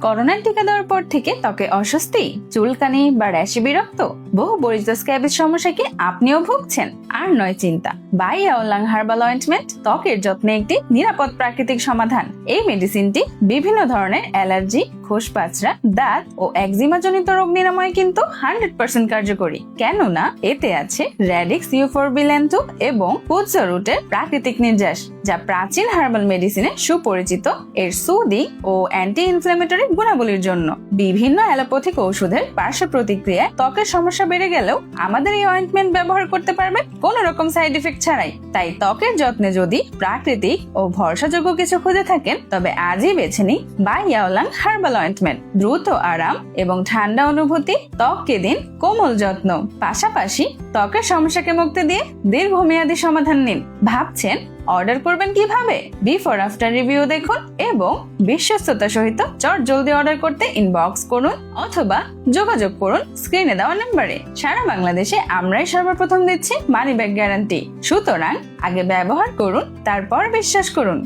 করোনার টিকা দেওয়ার পর থেকে ত্বকে অস্বস্তি, চুলকানি বা র্যাশে বিরক্ত। বহু পরিচিত স্ক্যাবের সমস্যাকে আপনিও ভুগছেন। আর নয় চিন্তা। বাই আওলাং হার্বাল অয়েন্টমেন্ট, ত্বকের যত্নে একটি নিরাপদ প্রাকৃতিক সমাধান। এই মেডিসিনটি বিভিন্ন ধরনের অ্যালার্জি খোসপাচড়া দাঁত ও একজিমা জনিত রোগ নিরাময় কিন্তু হান্ড্রেড পার্সেন্ট কার্যকরী। কেননা, এতে আছে র্যাডিক্স ইউফোরবিল্যান্টু এবং রুটের প্রাকৃতিক নির্যাস, যা প্রাচীন হার্বাল মেডিসিনে সুপরিচিত। এর সুদিং ও অ্যান্টি ইনফ্ল্যামেটরি গুণাবলীর জন্য। বিভিন্ন অ্যালোপ্যাথিক ঔষধের পার্শ্ব প্রতিক্রিয়ায় ত্বকের সমস্যা বেড়ে গেলেও আমাদের এই অয়েন্টমেন্ট ব্যবহার করতে পারবেন কোনো রকম সাইড এফেক্ট ছাড়াই। তাই ত্বকের যত্নে যদি প্রাকৃতিক ও ভরসাযোগ্য কিছু খুঁজে থাকেন, তবে আজই বেছে নিন বাই ইয়াওলাং হার্বাল অয়েন্টমেন্ট দ্রুত আরাম এবং ঠান্ডা অনুভূতি, ত্বককে দিন কোমল যত্ন। পাশাপাশি ত্বকের সমস্যাকে মুক্তি দিয়ে দীর্ঘমেয়াদী সমাধান নিন। ভাবছেন, অর্ডার করবেন কীভাবে? বিফোর, আফটার রিভিউ দেখুন এবং বিশ্বস্ততা সহিত চট জলদি অর্ডার করতে ইনবক্স করুন অথবা যোগাযোগ করুন স্ক্রিনে দেওয়া নাম্বারে। সারা বাংলাদেশে আমরাই সর্বপ্রথম দিচ্ছি মানি ব্যাগ গ্যারান্টি সুতরাং আগে ব্যবহার করুন, তারপর বিশ্বাস করুন।